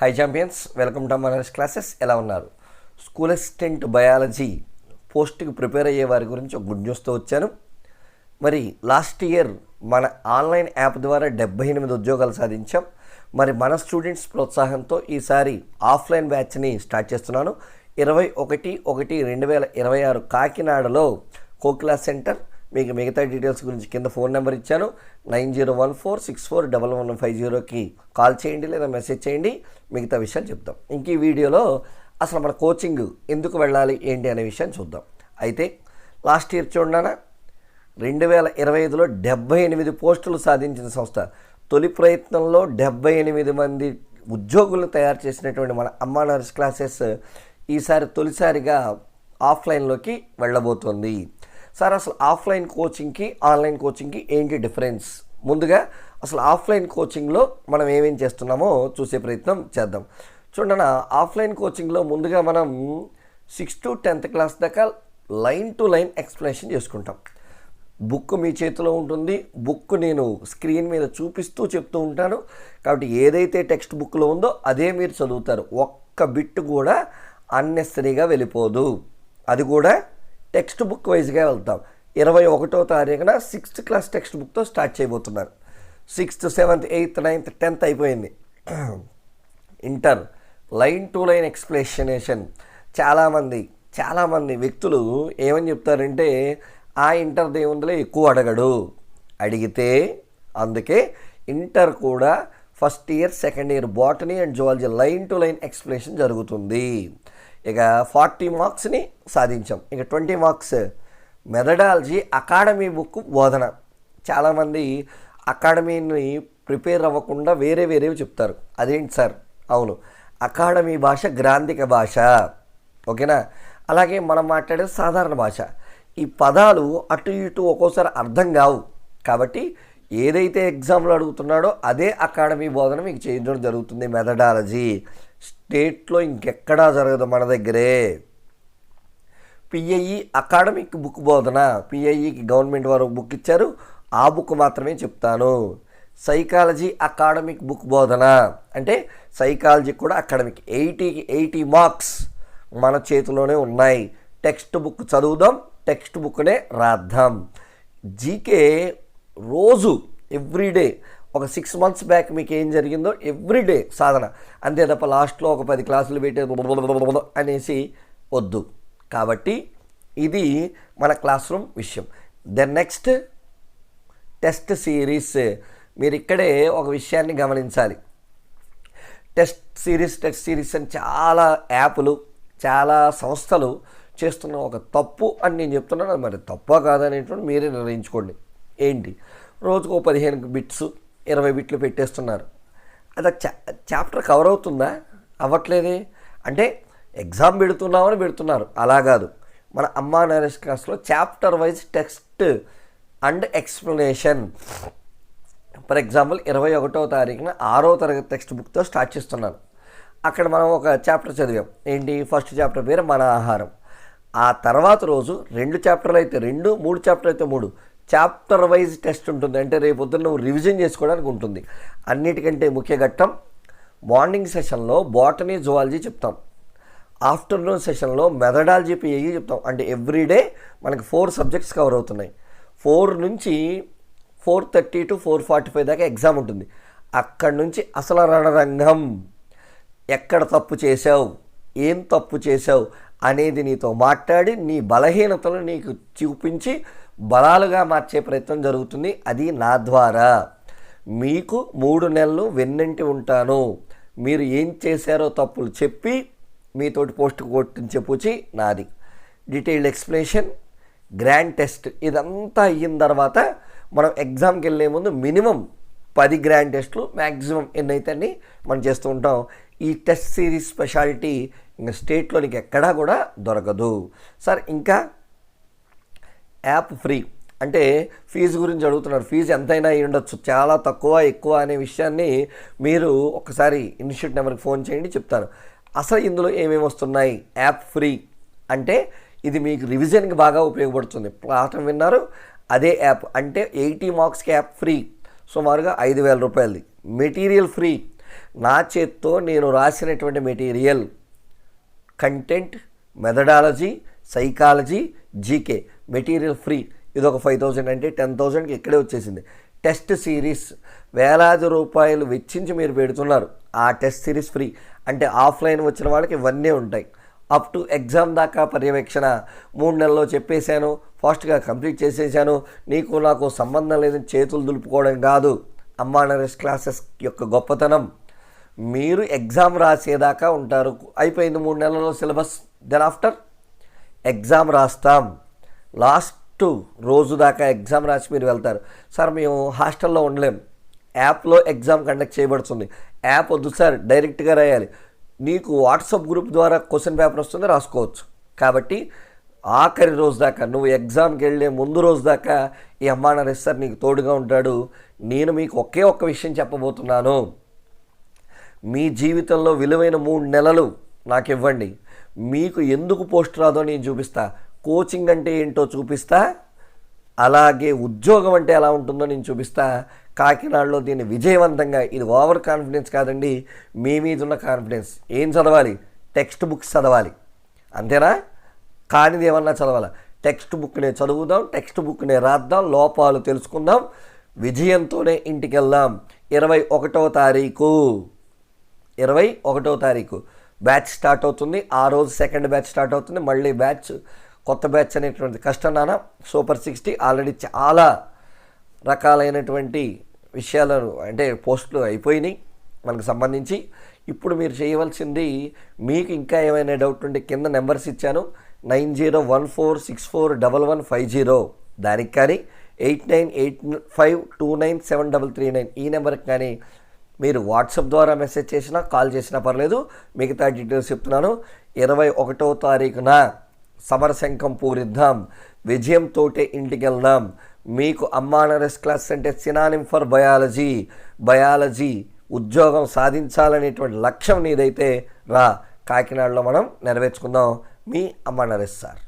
High champions welcome to మనర్స్ classes ఎలా ఉన్నారు? స్కూల్ అసిస్టెంట్ బయాలజీ పోస్ట్కి ప్రిపేర్ అయ్యే వారి గురించి ఒక గుడ్ న్యూస్తో వచ్చాను. మరి లాస్ట్ ఇయర్ మన ఆన్లైన్ యాప్ ద్వారా డెబ్బై ఎనిమిది ఉద్యోగాలు సాధించాం. మరి మన స్టూడెంట్స్ ప్రోత్సాహంతో ఈసారి ఆఫ్లైన్ బ్యాచ్ని స్టార్ట్ చేస్తున్నాను. ఇరవై ఒకటి ఒకటి రెండు వేల ఇరవై ఆరు కాకినాడలో కోకిలా సెంటర్ మీకు మిగతా డీటెయిల్స్ గురించి కింద ఫోన్ నెంబర్ ఇచ్చాను. Nine zero one four six four double one five జీరోకి కాల్ చేయండి లేదా మెసేజ్ చేయండి. మిగతా విషయాలు చెప్తాం. ఇంక ఈ వీడియోలో అసలు మన కోచింగ్ ఎందుకు వెళ్ళాలి ఏంటి అనే విషయాన్ని చూద్దాం. అయితే లాస్ట్ ఇయర్ చూడనా రెండు వేల ఇరవై ఐదులో డెబ్బై ఎనిమిది పోస్టులు సాధించిన సంస్థ. తొలి ప్రయత్నంలో డెబ్బై ఎనిమిది మంది ఉద్యోగులను తయారు చేసినటువంటి మన అమ్మా నర్స్ క్లాసెస్ ఈసారి తొలిసారిగా ఆఫ్లైన్లోకి వెళ్ళబోతోంది. సార్ అసలు ఆఫ్లైన్ కోచింగ్కి ఆన్లైన్ కోచింగ్కి ఏంటి డిఫరెన్స్? ముందుగా అసలు ఆఫ్లైన్ కోచింగ్లో మనం ఏమేం చేస్తున్నామో చూసే ప్రయత్నం చేద్దాం. చూడండి ఆఫ్లైన్ కోచింగ్లో ముందుగా మనం సిక్స్ టు టెన్త్ క్లాస్ దాకా లైన్ టు లైన్ ఎక్స్ప్లెనేషన్ చేసుకుంటాం. బుక్ మీ చేతిలో ఉంటుంది. బుక్ నేను స్క్రీన్ మీద చూపిస్తూ చెప్తూ ఉంటాను. కాబట్టి ఏదైతే టెక్స్ట్ బుక్లో ఉందో అదే మీరు చదువుతారు. ఒక్క బిట్ కూడా అన్నెసరీగా వెళ్ళిపోదు. అది కూడా టెక్స్ట్ బుక్ వైజ్గా వెళ్తాం. ఇరవై ఒకటో తారీఖున sixth class text book start చేయబోతున్నారు. Sixth seventh eighth ninth tenth అయిపోయింది. Inter line to line explanation. చాలామంది చాలామంది వ్యక్తులు ఏమని చెప్తారంటే ఆ ఇంటర్ దేవుందులో ఎక్కువ అడగడు. అడిగితే అందుకే ఇంటర్ కూడా first year second year botany and zoology line to line explanation జరుగుతుంది. ఇక ఫార్టీ మార్క్స్ని సాధించాం. ఇక twenty marks methodology academy book బోధన. చాలామంది అకాడమీని ప్రిపేర్ అవ్వకుండా వేరే వేరేవి చెప్తారు. అదేంటి సార్? అవును. అకాడమీ భాష గ్రాంధిక భాష. ఓకేనా? అలాగే మనం మాట్లాడేది సాధారణ భాష. ఈ పదాలు అటు ఇటు ఒక్కోసారి అర్థం కావు. కాబట్టి ఏదైతే ఎగ్జామ్లో అడుగుతున్నాడో అదే అకాడమీ బోధన మీకు చేయడం జరుగుతుంది మెథడాలజీ. స్టేట్లో ఇంకెక్కడా జరగదు మన దగ్గరే. పిఐఈ అకాడమిక్ బుక్ బోధన పిఐఈకి గవర్నమెంట్ వారు బుక్ ఇచ్చారు. ఆ బుక్ మాత్రమే చెప్తాను. సైకాలజీ అకాడమిక్ బుక్ బోధన అంటే సైకాలజీ కూడా అకాడమిక్. ఎయిటీకి ఎయిటీ మార్క్స్ మన చేతిలోనే ఉన్నాయి. టెక్స్ట్ బుక్ చదువుదాం టెక్స్ట్ బుక్నే రాద్దాం. జీకే రోజు ఎవ్రీడే ఒక సిక్స్ మంత్స్ బ్యాక్ మీకు ఏం జరిగిందో ఎవ్రీడే సాధన. అంతే తప్ప లాస్ట్లో ఒక పది క్లాసులు పెట్టే అనేసి వద్దు. కాబట్టి ఇది మన క్లాస్ రూమ్ విషయం. దెన్ నెక్స్ట్ టెస్ట్ సిరీస్ మీరు ఇక్కడే ఒక విషయాన్ని గమనించాలి. టెస్ట్ సిరీస్ టెస్ట్ సిరీస్ అని చాలా యాప్లు చాలా సంస్థలు చేస్తున్న ఒక తప్పు అని నేను చెప్తున్నాను. అది మరి తప్ప కాదనేటువంటి మీరే నిర్ణయించుకోండి. ఏంటి? రోజుకు పదిహేను బిట్స్ ఇరవై బిట్లు పెట్టేస్తున్నారు. అది చా చాప్టర్ కవర్ అవుతుందా? అవ్వట్లేదే? అంటే ఎగ్జామ్ పెడుతున్నామని పెడుతున్నారు. అలా కాదు. మన అమ్మా నరేష్ క్లాస్లో chapter wise text and explanation. For example ఇరవై ఒకటో తారీఖున ఆరో తరగతి టెక్స్ట్ బుక్తో స్టార్ట్ చేస్తున్నాను అక్కడ మనం ఒక చాప్టర్ చదివాం. ఏంటి? ఫస్ట్ చాప్టర్ పేరు మన ఆహారం. ఆ తర్వాత రోజు రెండు చాప్టర్లు అయితే రెండు మూడు చాప్టర్ అయితే మూడు. చాప్టర్ వైజ్ టెస్ట్ ఉంటుంది. అంటే రేపు పొద్దున్న నువ్వు రివిజన్ చేసుకోవడానికి ఉంటుంది. అన్నిటికంటే ముఖ్య ఘట్టం మార్నింగ్ సెషన్లో బాటనీ జువాలజీ చెప్తాం. ఆఫ్టర్నూన్ సెషన్లో మెథడాలజీ పిఐ చెప్తాం. అంటే ఎవ్రీడే మనకి ఫోర్ సబ్జెక్ట్స్ కవర్ అవుతున్నాయి. ఫోర్ నుంచి four thirty to four forty five దాకా ఎగ్జామ్ ఉంటుంది. అక్కడి నుంచి అసలు రణరంగం ఎక్కడ తప్పు చేసావు ఏం తప్పు చేసావు అనేది నీతో మాట్లాడి నీ బలహీనతలు నీకు చూపించి బలాలుగా మార్చే ప్రయత్నం జరుగుతుంది. అది నా ద్వారా. మీకు మూడు నెలలు వెన్నంటి ఉంటాను. మీరు ఏం చేశారో తప్పులు చెప్పి మీతోటి పోస్ట్ కొట్టించే పూచి నాది. డీటెయిల్డ్ ఎక్స్ప్లెనేషన్ గ్రాండ్ టెస్ట్ ఇదంతా అయిన తర్వాత మనం ఎగ్జామ్కి వెళ్ళే ముందు మినిమం పది గ్రాండ్ టెస్ట్లు మ్యాక్సిమం ఎన్నైతే అన్ని మనం చేస్తూ ఉంటాం. ఈ టెస్ట్ సిరీస్ స్పెషాలిటీ ఇంకా స్టేట్లో నీకు ఎక్కడా కూడా దొరకదు. సార్ ఇంకా యాప్ ఫ్రీ. అంటే ఫీజు గురించి అడుగుతున్నారు. ఫీజు ఎంతైనా అయి ఉండొచ్చు. చాలా తక్కువ ఎక్కువ అనే విషయాన్ని మీరు ఒకసారి ఇన్స్టిట్యూట్ నెంబర్కి ఫోన్ చేయండి చెప్తాను. అసలు ఇందులో ఏమేమి వస్తున్నాయి? App free. అంటే ఇది మీకు రివిజన్కి బాగా ఉపయోగపడుతుంది. పాఠం విన్నారు అదే యాప్. అంటే ఎయిటీ మార్క్స్కి యాప్ ఫ్రీ. సుమారుగా ఐదు వేల రూపాయలది. Material free. నా చేత్తో నేను రాసినటువంటి material. Content methodology psychology GK material free. ఇది ఒక ఫైవ్ థౌజండ్ అంటే టెన్ థౌజండ్కి ఇక్కడే వచ్చేసింది. టెస్ట్ సిరీస్ వేలాది రూపాయలు వెచ్చించి మీరు పెడుతున్నారు. ఆ టెస్ట్ సిరీస్ ఫ్రీ. అంటే ఆఫ్లైన్ వచ్చిన వాళ్ళకి ఇవన్నీ ఉంటాయి. అప్ టు ఎగ్జామ్ దాకా పర్యవేక్షణ. మూడు నెలల్లో చెప్పేశాను ఫాస్ట్గా కంప్లీట్ చేసేసాను నీకు నాకు సంబంధం లేదని చేతులు దులుపుకోవడం కాదు. అమ్మా నరేష్ క్లాసెస్ యొక్క గొప్పతనం. మీరు ఎగ్జామ్ రాసేదాకా ఉంటారు. అయిపోయింది మూడు నెలల్లో సిలబస్. దెన్ ఆఫ్టర్ ఎగ్జామ్ రాస్తాం. లాస్ట్ రోజు దాకా ఎగ్జామ్ రాసి మీరు వెళ్తారు. సార్ మేము హాస్టల్లో ఉండలేం. యాప్లో ఎగ్జామ్ కండక్ట్ చేయబడుతుంది. యాప్ వద్దు సార్ డైరెక్ట్గా రాయాలి. నీకు వాట్సాప్ గ్రూప్ ద్వారా క్వశ్చన్ పేపర్ వస్తుంది రాసుకోవచ్చు. కాబట్టి ఆఖరి రోజు దాకా నువ్వు ఎగ్జామ్కి వెళ్ళే ముందు రోజు దాకా ఈ అమ్మా నరేష్ సార్ నీకు తోడుగా ఉంటాడు. నేను మీకు ఒకే ఒక్క విషయం చెప్పబోతున్నాను. మీ జీవితంలో విలువైన మూడు నెలలు నాకు ఇవ్వండి మీకు ఎందుకు పోస్ట్ రాదో నేను చూపిస్తా. కోచింగ్ అంటే ఏంటో చూపిస్తా. అలాగే ఉద్యోగం అంటే ఎలా ఉంటుందో నేను చూపిస్తా. కాకినాడలో దీన్ని విజయవంతంగా ఇది ఓవర్ కాన్ఫిడెన్స్ కాదండి మీ మీద ఉన్న కాన్ఫిడెన్స్. ఏం చదవాలి? టెక్స్ట్ బుక్స్ చదవాలి. అంతేనా? కానిది ఏమన్నా చదవాలా? టెక్స్ట్ బుక్నే చదువుదాం టెక్స్ట్ బుక్నే రాద్దాం లోపాలు తెలుసుకుందాం విజయంతోనే ఇంటికి వెళ్దాం ఇరవై ఒకటవ తారీఖు. ఇరవై ఒకటో తారీఖు. బ్యాచ్ స్టార్ట్ అవుతుంది. ఆ రోజు సెకండ్ బ్యాచ్ స్టార్ట్ అవుతుంది. మళ్ళీ బ్యాచ్ కొత్త బ్యాచ్ అనేటువంటి కష్టం నాన్న. సూపర్ సిక్స్టీ ఆల్రెడీ చాలా రకాలైనటువంటి విషయాలను అంటే పోస్టులు అయిపోయినాయి మనకు సంబంధించి. ఇప్పుడు మీరు చేయవలసింది మీకు ఇంకా ఏమైనా డౌట్ ఉంటే కింద నెంబర్స్ ఇచ్చాను. Nine zero one four six four double one five zero. దానికి కానీ eight nine eight five two nine seven double three nine ఈ నెంబర్కి కానీ మీరు వాట్సాప్ ద్వారా మెసేజ్ చేసినా కాల్ చేసినా పర్లేదు. మిగతా డీటెయిల్స్ చెప్తున్నాను. ఇరవై ఒకటో తారీఖున సమరశంఖం పూరిద్దాం విజయంతోటే ఇంటికి వెళ్దాం మీకు అమ్మానరస్ క్లాస్ అంటే సినానిమ్ ఫర్ బయాలజీ. బయాలజీ ఉద్యోగం సాధించాలనేటువంటి లక్ష్యం నీదైతే రా. కాకినాడలో మనం నెరవేర్చుకుందాం. మీ అమ్మానరస్ సార్.